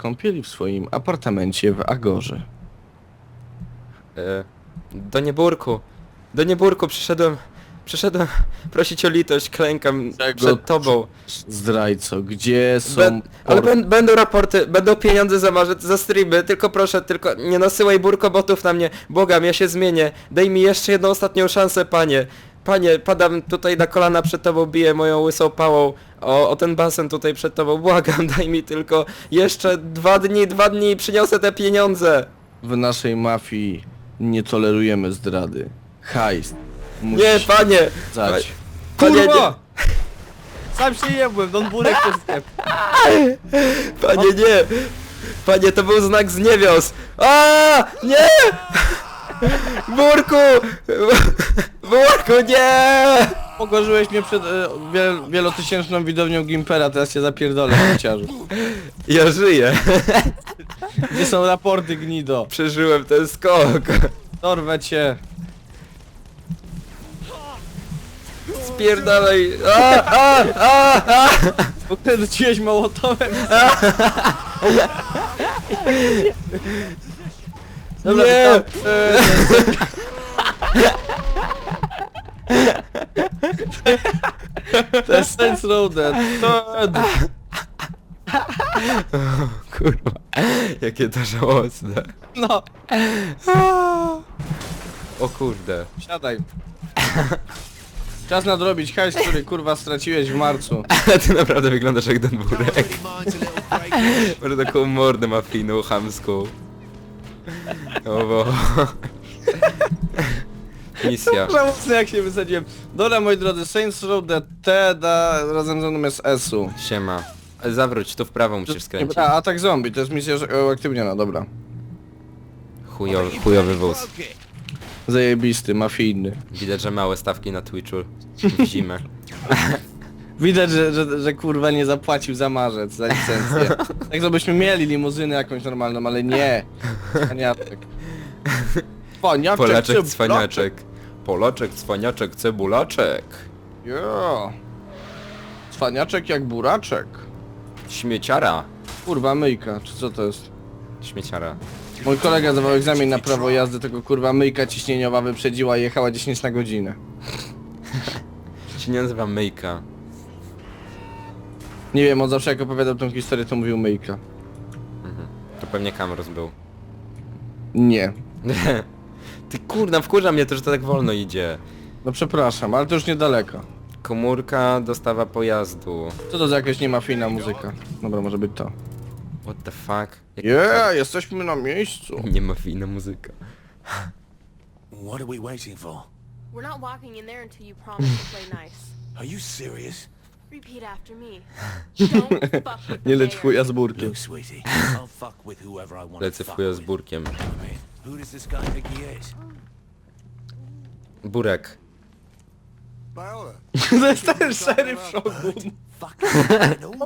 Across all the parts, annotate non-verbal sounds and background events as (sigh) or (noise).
kąpieli w swoim apartamencie w Agorze. E, do nieburku. Do nieburku przyszedłem. Przyszedłem prosić o litość, klękam przed tobą. Zdrajco, gdzie są... Be, ale por- będą raporty, będą pieniądze za marzec, za streamy, tylko proszę, tylko nie nasyłaj burkobotów na mnie. Błagam, ja się zmienię. Daj mi jeszcze jedną ostatnią szansę, panie. Panie, padam tutaj na kolana przed tobą, biję moją łysą pałą o, o ten basen tutaj przed tobą. (laughs) Błagam, daj mi tylko jeszcze dwa dni, dwa dni i przyniosę te pieniądze. W naszej mafii nie tolerujemy zdrady. Hajs. Nie, panie! Zać. Panie, nie, Sam się jebłem, Don Burek to sklep. panie, nie! Panie, to był znak z niewios! A, Nie! (laughs) Burku! Burku, nie! Pogorzyłeś mnie przed e, wiel, wielotysięczną widownią Gimpera, teraz cię zapierdolę, chociażu. Ja żyję. Gdzie są raporty, gnido? Przeżyłem ten skok. Dorwę cię. Spierdalaj. A, a, a, a. Bo ty rzuciłeś mołotowem. Dobra, Nie. to, e, To jest Saints Row Dead. Kurwa. Jakie to żałosne. No, O kurde. siadaj. Czas nadrobić hajs, który kurwa straciłeś w marcu. (laughs) Ty naprawdę wyglądasz jak ten burek. Może taką mordę mafijną, chamską. O bo... Misja. (laughs) Mocno jak się wysadziłem. Dobra moi drodzy, Saints Row Dead Teda razem ze mną jest Esu. Siema. Zawróć, tu w prawo musisz skręcić. A, atak zombie, to jest misja że- uaktywniona, dobra. Chujowy, chujowy wóz. Zajebisty, mafijny. Widać, że małe stawki na Twitchu w (laughs) zimę. Widać, że, że, że kurwa nie zapłacił za marzec, za licencję. (laughs) Tak to byśmy mieli limuzynę jakąś normalną, ale nie. Cwaniaczek. Cwaniaczek, Polaczek, cwaniaczek. Polaczek, cwaniaczek, cebulaczek. Jo. Cwaniaczek jak buraczek. Śmieciara. Kurwa myjka, czy co to jest? Śmieciara. Mój kolega zdawał egzamin na prawo jazdy, tego kurwa myjka ciśnieniowa wyprzedziła i jechała 10 na godzinę. Się nie nazywa Myjka. Nie wiem, on zawsze jak opowiadał tą historię, to mówił myjka. To pewnie Kamrus był. Nie. (laughs) Ty kurna, wkurza mnie to, że to tak wolno idzie. No przepraszam, ale to już niedaleko. Komórka, dostawa pojazdu. Co to za jakaś niemafijna muzyka? Dobra, może być to. What the fuck? Jak Yeah, jesteśmy na miejscu. (laughs) Nie ma fina muzyka. What are we waiting for? We're not walking in there until you promise to play nice. Are you serious? Repeat after me. Don't fuck with the (laughs) Nie lecz mayor. chuja z burkiem. Look, sweetie, I'll fuck with whoever I want Lecę to w fuck chuja z with. burkiem. I mean, who does this guy think he is? Burek. Viola, (laughs) To jest ten szeryf Shogun.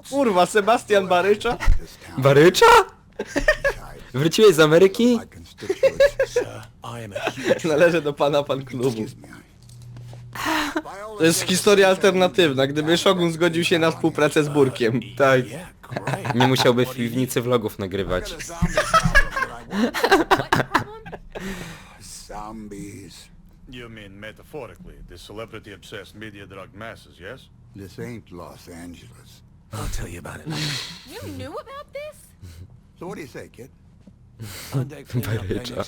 (laughs) Kurwa, Sebastian Barycza? this town Barycza? Wróciłeś z Ameryki? my constituents. Sir, I am a huge... Należy do pana pan klubu. Excuse me. Viola To jest historia alternatywna, gdyby Shogun zgodził się na współpracę z Burkiem. Tak. Nie musiałby w piwnicy vlogów nagrywać. Zombies. You mean metaphorically, the celebrity-obsessed media drug masses, yes? This ain't Los Angeles. I'll tell you about it. You knew about this? So what do you say, kid? Barycza.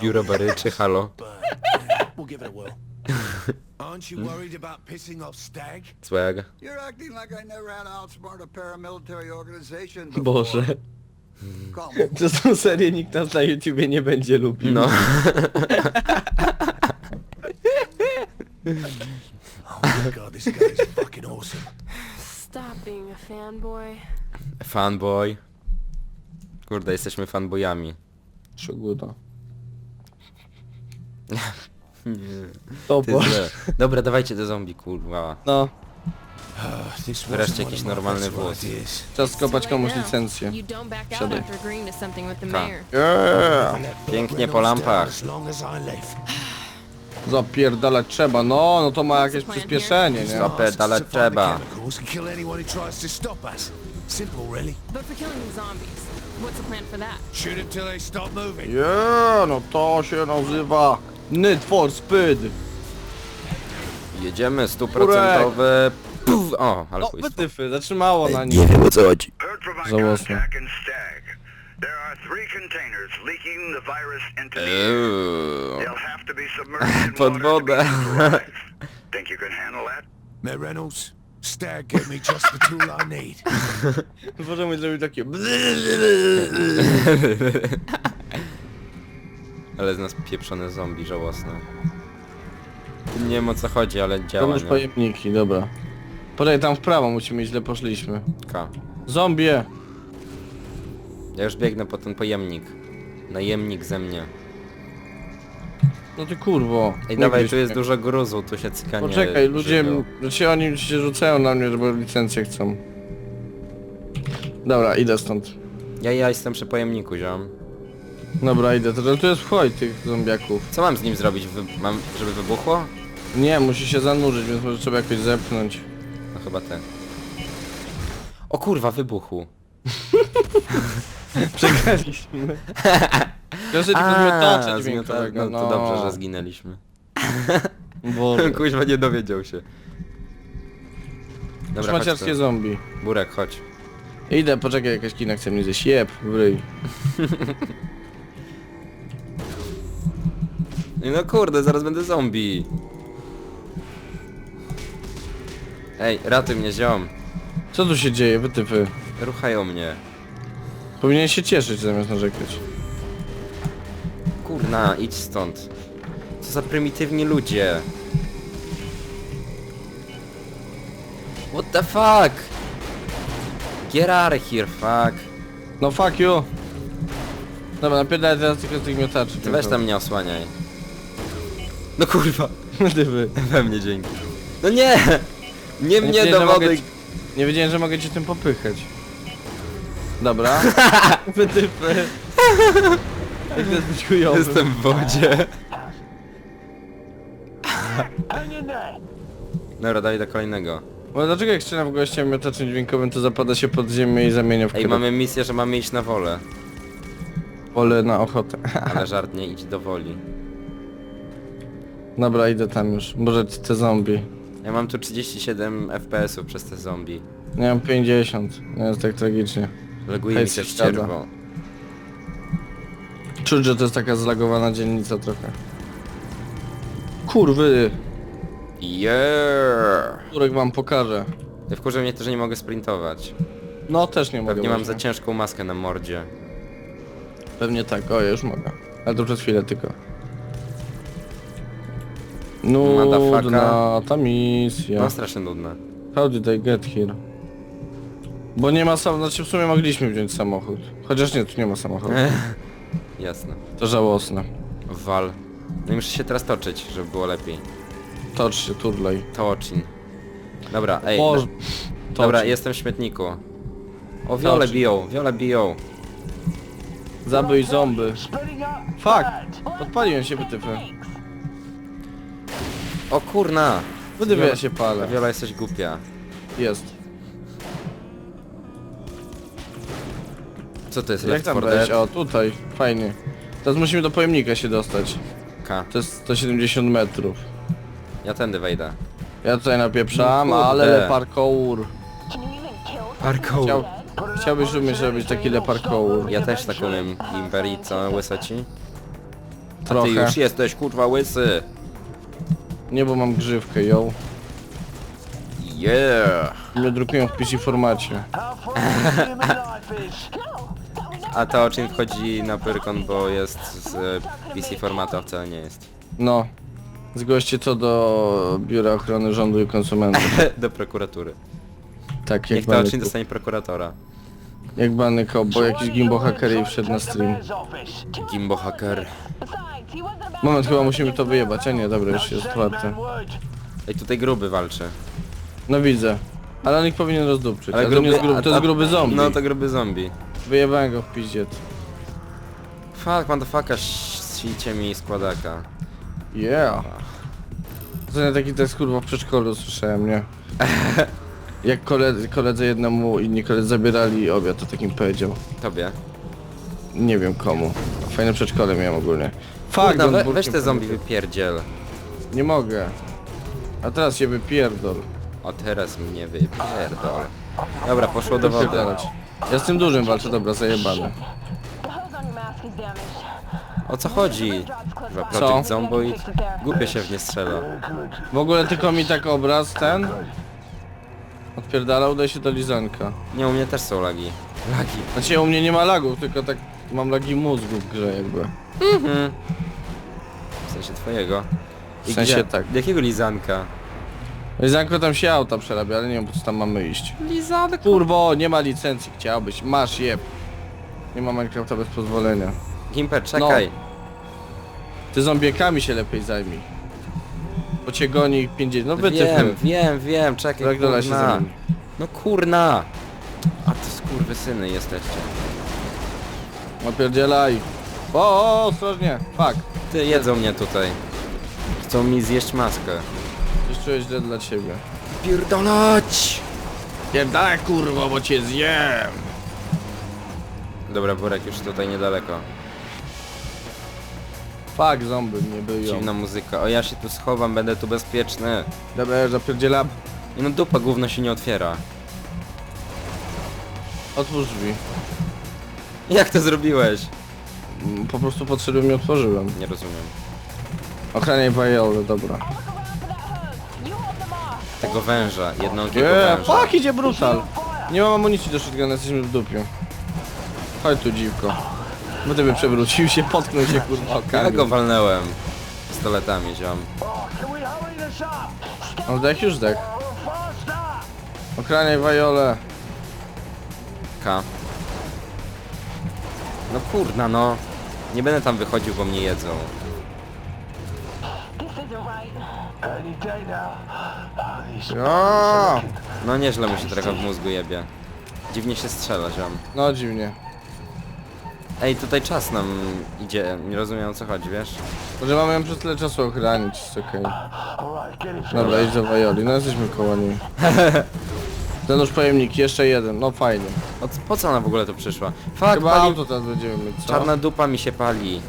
Biuro Baryczy, halo. we'll give it a whirl. (laughs) Aren't you worried about pissing off Stag? Swag. You're acting like I never had to outsmart a paramilitary organization before. Boże. (laughs) Przez tą serię nikt nas na YouTubie nie będzie lubił. No. (laughs) Oh my god, this guy is fucking awesome. Stop being a fanboy. Fanboy. Kurde, jesteśmy fanboyami. Shoguna. To Ty bo... źle. Dobra, dawajcie do zombie, kurwa. No, Wreszcie jakiś normalny włos. czas skopać komuś licencję. Siadaj. Ta. Yeah. Pięknie po lampach. Zapierdalać trzeba, no, no to ma jakieś przyspieszenie, nie? The trzeba. Nie, no to się nazywa Need for Speed. Jedziemy, stuprocentowy... Puf! O, ale No, chuj. wytyfy, zatrzymało na nim. wiem o co chodzi. Heard from Żałosne. Stag. There are three containers leaking the virus into the air. Eee. They'll have to be submerged in (laughs) Pod water to be wodę. neutralized. Think you can handle that? Mayor Reynolds, Stag gave me just the tool I need. (laughs) Możemy zrobić takie... (laughs) Ale z nas pieprzone zombie żałosne. Nie wiem o co chodzi, ale działa, Pomóż nie? pojemniki, dobra. Poczekaj, tam w prawo musimy, źle poszliśmy. K. Zombie! Ja już biegnę po ten pojemnik. Najemnik ze mnie. No ty kurwo. Ej, Nie dawaj, tu jest dużo gruzu, tu się cykanie Poczekaj, ludzie, żywią. znaczy oni się rzucają na mnie, bo licencję chcą. Dobra, idę stąd. Ja, ja jestem przy pojemniku, ziom. Dobra, idę, to, to jest wchoj tych zombiaków. Co mam z nim zrobić? Wy... Mam, żeby wybuchło? Nie, musi się zanurzyć, więc może trzeba jakoś zepchnąć. No chyba ten. O kurwa, wybuchł. (laughs) Przegraliśmy. (laughs) Proszę tylko zmiotacza zmiota- dźwiękowego, no to dobrze, że zginęliśmy. (laughs) Boże. Kuźwa nie dowiedział się. Dobra, chodź Szmaciarskie tu. zombie. Burek, chodź. Idę, poczekaj, jakaś kina chce mnie zjeść. Jeb, w ryj. No kurde, zaraz będę zombie. Ej, ratuj mnie, ziom. Co tu się dzieje, wytyfy? Ruchają mnie. Powinien się cieszyć zamiast narzekać. Kurna, idź stąd. Co za prymitywni ludzie. What the fuck? Get out of here, fuck. No fuck you! Dobra, napierdalaj teraz tylko z tych miotaczy. Ty weź tam mnie osłaniaj. No kurwa, Wytyfy. we mnie dzięki. No nie! Nie Nie mnie wiedziałem, do że mogę wody. ci- Nie wiedziałem, że mogę cię tym popychać. Dobra. (laughs) Wytyfy. Jak (laughs) to jest być chujowy. Jestem w wodzie. (laughs) Dobra, daj do kolejnego. Bo dlaczego jak strzelam w gościem miotaczem dźwiękowym, to zapada się pod ziemię i zamienia w Ej, krew? mamy misję, że mamy iść na wolę. Pole na ochotę. Ale żart nie idź do woli. Dobra, idę tam już. Boże, te zombie. Ja mam tu 37 FPS-ów przez te zombie. Nie mam 50. Nie jest tak tragicznie. Leguje Hej, mi się sąsiada. ścierwo. Czuć, że to jest taka zlagowana dzielnica trochę. Kurwy! Yeah! Którek wam pokażę. Wkurza mnie to, że nie mogę sprintować. No też nie mogę. Pewnie mam właśnie. za ciężką maskę na mordzie. Pewnie tak, o ja już mogę. Ale to przez chwilę tylko. Nudna ta misja. No strasznie nudne. How did I get here? Bo nie ma sam, znaczy w sumie mogliśmy wziąć samochód. Chociaż nie, tu nie ma samochodu. (laughs) Jasne. To żałosne. Wal. No i muszę się teraz toczyć, żeby było lepiej. Tocz się, turlej. Toczin. Dobra, ej. Boże. do- Dobra, jestem w śmietniku. O, wiole Tocz. biją, wiole biją. Zabij zombie. Fuck! Odpaliłem się wytyfy. O kurna! Wytyfy Wiola- ja się palę. Wiola jesteś głupia. Jest. Co to jest Jak Left tam 4 wejść? Dead? O, tutaj. Fajnie. Teraz musimy do pojemnika się dostać. K. To jest 170 metrów. Ja tędy wejdę. Ja tutaj napieprzam, No kurde. ale parkour. Parkour. Chciał, chciałbyś umieć robić taki le parkour. Ja też tak umiem. Imperii, co? Łysaci? A ty Trochę. już jesteś, kurwa, łysy! Nie, bo mam grzywkę, ją. Yeah! Mnie drukują w PC formacie. A to o czym wchodzi na Pyrkon, bo jest z e, PC formatu, a wcale nie jest. No. Zgłoście to do Biura Ochrony Rządu i Konsumentów. (laughs) Do prokuratury. Tak, jak Niech to bany, oczyn dostanie prokuratora. jak bany bo jakiś gimbo hacker jej wszedł na stream. Gimbo hacker. Moment, chyba musimy to wyjebać, a nie, dobra, już jest otwarte. Ej, tutaj gruby walczy. No widzę. Ale on ich powinien rozdupczyć. Ale, to, nie jest gruby, a- to jest a- gruby zombie. No to gruby zombie. Wyjebałem go w piździec. Fuck, motherfucker, świcie mi składaka. Yeah. To nie taki tekst kurwa w przedszkolu słyszałem, nie? (laughs) Jak koledzy, koledzy jednemu inni koledzy zabierali obiad, to takim powiedział. Tobie. Nie wiem komu. Fajne przedszkole miałem ogólnie. Fuck, Kurna, we, weź te zombie wypierdziel. Nie mogę. A teraz się wypierdol. O, teraz mnie wypierdol. Dobra, poszło do wody. Wypierdalać. Ja z tym dużym walczę, dobra, damaged. O co chodzi? Chyba Co? Project Zomboid? Głupio się w nie strzela. W ogóle tylko mi tak obraz ten... Odpierdala, udaje się do lizanka. Nie, u mnie też są lagi. Lagi. Znaczy u mnie nie ma lagów, tylko tak mam lagi mózgu w grze jakby. Mhm. W sensie twojego. W sensie gdzie? tak. Jakiego lizanka? Lizanko tam się auta przerabia, ale nie wiem po co tam mamy iść. Lizanka. Kurwo, nie ma licencji, chciałbyś. Masz jeb. Nie ma Minecrafta bez pozwolenia. Gimper, czekaj. Ty zombiekami się lepiej zajmij. Bo cię goni 50. No wy wiem, ty wiem, wiem, czekaj, Ragdola się kurna. zamieni. No kurna. A to skurwysyny jesteście. Opierdzielaj. O, o, ostrożnie. Fuck. Ty, jedzą mnie tutaj. Chcą mi zjeść maskę. Coś czuję źle dla ciebie. Pierdolać! Pierdalaj kurwo, bo cię zjem. Dobra, Borek już tutaj niedaleko. Fuck, zombie mnie byją. Dziwna muzyka. O, ja się tu schowam, będę tu bezpieczny. Dobra, ja zapierdzielam. I no dupa gówno się nie otwiera. Otwórz drzwi. Jak to zrobiłeś? Mm, Po prostu podszedłem i otworzyłem. Nie rozumiem. Ochraniaj Viola, dobra. You hold. Tego węża, jednogiego Nie, węża. fuck, idzie brutal. Nie mam amunicji do shotguna, jesteśmy w dupie. Chodź tu dziwko. Bo ty by przewrócił się, potknął się kurwa Ja go walnęłem. Pistoletami, ziom. On zdech już zdech. Ochraniaj Violę. K. No kurna, no. Nie będę tam wychodził, bo mnie jedzą. Right. Ja. No nieźle mu się trochę w mózgu jebie. Dziwnie się strzela, ziom. No dziwnie. Ej, tutaj czas nam idzie. Nie rozumiem o co chodzi, wiesz? Może mamy ją przez tyle czasu ochranić, jest okej. Dobra, idź do Violi, no jesteśmy koło niej. (laughs) Ten już pojemnik, jeszcze jeden, no fajnie. O, c- po co ona w ogóle tu przyszła? Fuck, Chyba pali... auto teraz będziemy mieć, co? Czarna dupa mi się pali.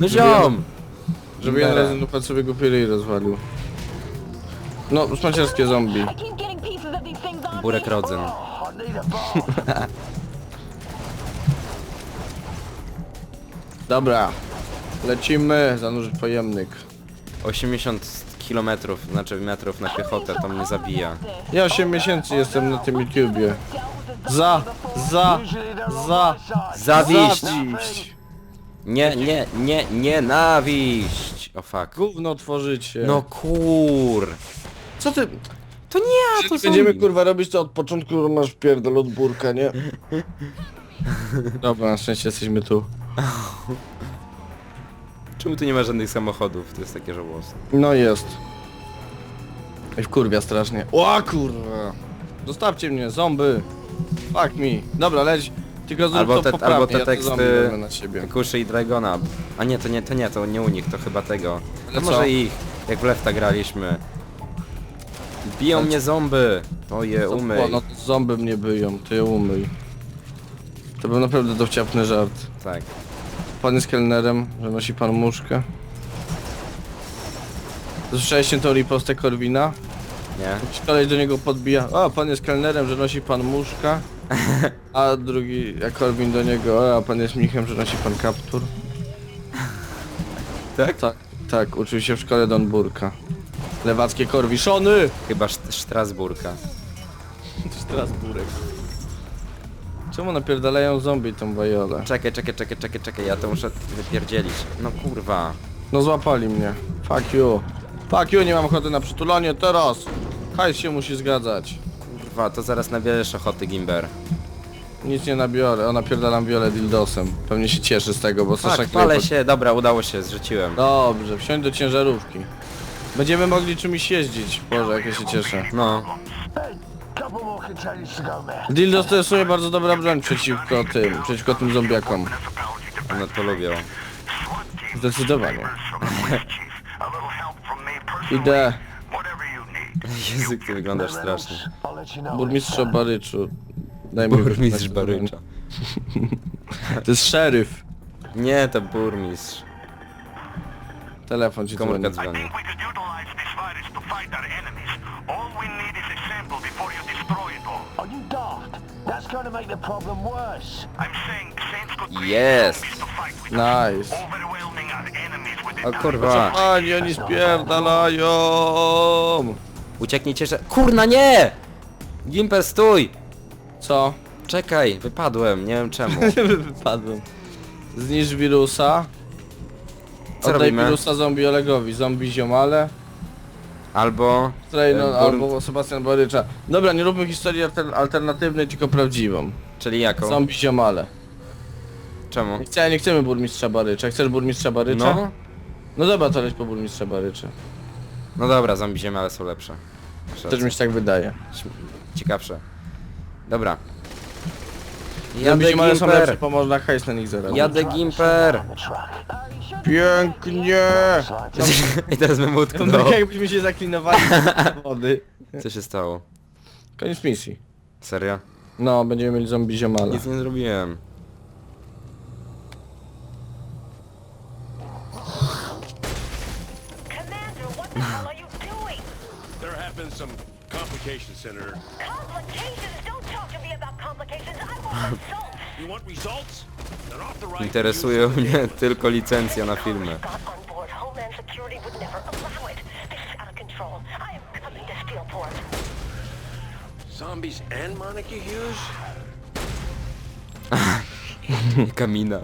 No Żeby ziom! Żeby jeden Gimbera. razem dupę sobie go i rozwalił. No, szmaciarskie zombie. I keep getting pieces of these things on Burek me. rodzyn. Dobra. Lecimy, zanurzyć pojemnik. 80 kilometrów, znaczy metrów na piechotę, to mnie zabija. Ja 8 miesięcy jestem na tym YouTubie. Za, za, za, Zawiść! zawiść. Nie, nie, nie, nienawiść! O fuck. Gówno tworzycie. No kur... co ty? To nie, to Będziemy zombie. kurwa robić to od początku, masz pierdol od burka, nie? (laughs) Dobra, na szczęście jesteśmy tu. (laughs) Czemu tu nie ma żadnych samochodów? To jest takie żałosne. No jest. I wkurwia strasznie. O kurwa. Zostawcie mnie, zombie. Fuck me. Dobra, leć. Tylko zrób Albo to te, poprawnie, albo te ja te zombie teksty wezmę na siebie. Kuszy i Dragona. A nie, to nie, to nie, to nie u nich, to chyba tego. Ale To co? może ich, jak w Lefta graliśmy. Biją mnie zombie! To je umyj. no to zombie mnie byją, ty je umyj. To był naprawdę dowciapny żart. Tak. Pan jest kelnerem, że nosi pan muszkę. Słyszeliście tą ripostę Korwina? Nie? Kolej do niego podbija. O, pan jest kelnerem, że nosi pan muszka. A drugi, jak Korwin do niego, a pan jest mnichem, że nosi pan kaptur. Tak? Tak, tak, uczył się w szkole Don Burka. Lewackie korwiszony! Chyba Strasburga. Strasburek. Czemu napierdalają zombie tą bajolę? Czekaj, czekaj, czekaj, czekaj, czekaj, ja to muszę wypierdzielić. No kurwa. No złapali mnie. Fuck you. Fuck you, nie mam ochoty na przytulanie teraz. Hajs się musi zgadzać. Kurwa, to zaraz nabierzesz ochoty Gimber. Nic nie nabiorę, ona pierdalam wiolę dildosem. Pewnie się cieszy z tego, bo Sasza kleje palę się, dobra, udało się, zrzuciłem. Dobrze, wsiądź do ciężarówki. Będziemy mogli czymś jeździć. Boże, jak ja się cieszę. No, Dildos to jest w sumie bardzo dobra broń przeciwko tym, przeciwko tym zombiakom. one to lubią. Zdecydowanie. (laughs) Idę. Język, ty wyglądasz strasznie. Burmistrza Baryczu. Daj mi Burmistrz wyznać Barycza. (laughs) To jest szeryf. Nie, to burmistrz. Telefon ci Komórka dzwoni. dzwoni. Are you daft? That's going to make the problem worse. I'm saying Saints create Yes. zombies to fight with Nice. overwhelming our enemies with the O kurwa. Oni, oni spierdalają! Ucieknijcie, że... Kurna, nie! Gimper, stój! Co? Czekaj, wypadłem, nie wiem czemu. (laughs) Wypadłem. Zniszcz wirusa. Co Oddaj robimy? wirusa zombie Olegowi. Zombie ziomale. Albo... Trejno, E, albo Sebastian Barycza. Dobra, nie róbmy historii alter alternatywnej, tylko prawdziwą. Czyli jaką? Zombie ziomale. Czemu? Nie, chcę, nie chcemy burmistrza Barycza. Chcesz burmistrza Barycza? No. No dobra, to leć po burmistrza Barycza. No dobra, zombie ziemia, ale są lepsze. Też mi się tak wydaje. Ciekawsze. Dobra. Zombie Jadę ziomale są lepsze, Gimper! bo można hajs na nich zarobić. Jadę Gimper! Pięknie! (laughs) I teraz bym To utknął. tak jakbyśmy się zaklinowali z wody. (laughs) Co się stało? Koniec misji. Serio? No, będziemy mieli zombie ziomale. Nic nie zrobiłem. Commander, what the hell are you doing? There have been some complications, Senator. Complications? Don't talk to me about complications. I want results. You want results? Interesują mnie (laughs) tylko licencja na filmy. Zombies and Monica Hughes? (laughs) Kamina.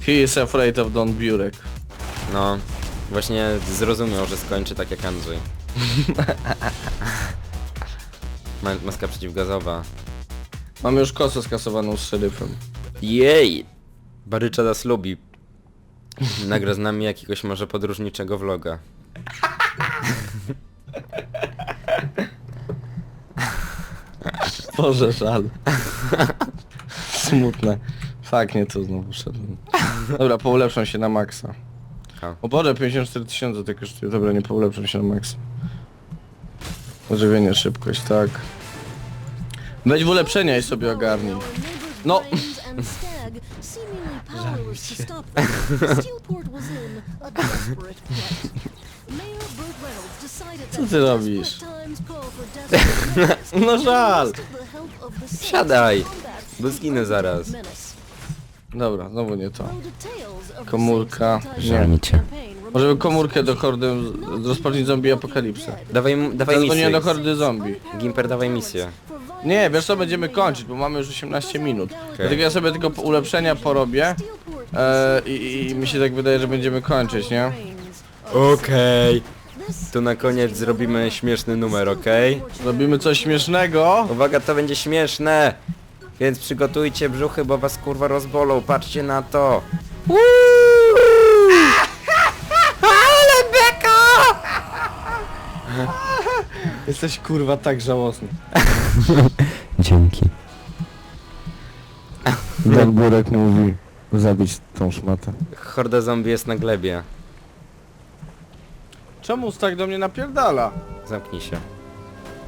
He is afraid of Don Burek. No. Właśnie zrozumiał, że skończy tak jak Andrzej. (laughs) Ma maska przeciwgazowa. Mamy już kosę skasowaną z szeryfem. Jej! Barycza nas lubi. Nagra z nami jakiegoś może podróżniczego vloga. (laughs) Boże, żal. Smutne. Fak, nie to znowu szedłem. Dobra, poulepszam się na maksa. Ha. O Boże, 54 tysiące to kosztuje. Dobra, nie poulepszam się na maksa. Ożywienie, szybkość, tak. Weź w ulepszenia i sobie ogarnij. No. (laughs) Co ty robisz? (laughs) No żal. Siadaj, bo zginę zaraz. Dobra, znowu nie to. Komórka. Nie. Możemy Możemy komórkę do hordy rozpocząć zombie apokalipsę. Dawaj, dawaj Zadzwoniłem misję. do hordy zombie. Gimper, dawaj misję. Nie, wiesz co, będziemy kończyć, bo mamy już 18 minut. Dlatego ja sobie tylko ulepszenia porobię e, i, i mi się tak wydaje, że będziemy kończyć, nie? Okej. Tu na koniec zrobimy śmieszny numer, okej? Robimy coś śmiesznego. Uwaga, to będzie śmieszne! Więc przygotujcie brzuchy, bo was kurwa rozbolą, patrzcie na to! (laughs) Jesteś kurwa tak żałosny. (laughs) (laughs) Dzięki. Dan Burek mówi zabić tą szmatę. Horda zombie jest na glebie. Czemu tak do mnie napierdala? Zamknij się.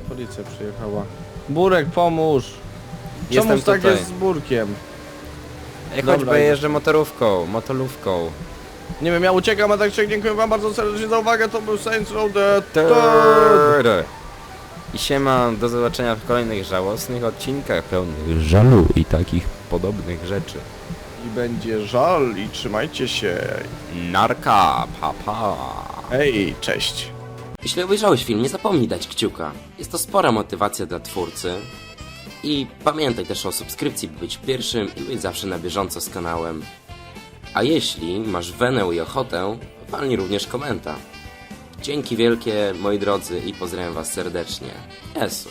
Policja przyjechała. Burek, pomóż! Czemu Jestem tak tutaj. jest z Burkiem? Ej, Dobra, chodź, idę. jeżdżę motorówką, motolówką. Nie wiem, ja uciekam, a tak czy dziękuję wam bardzo serdecznie za uwagę, to był Saints Row the Third. I siema, do zobaczenia w kolejnych żałosnych odcinkach pełnych żalu i takich podobnych rzeczy. I będzie żal i trzymajcie się. Narka, papa. Pa. Hej, cześć. Jeśli obejrzałeś film, nie zapomnij dać kciuka. Jest to spora motywacja dla twórcy. I pamiętaj też o subskrypcji, by być pierwszym i być zawsze na bieżąco z kanałem. A jeśli masz wenę i ochotę, walnij również komenta. Dzięki wielkie, moi drodzy, i pozdrawiam was serdecznie. Esu.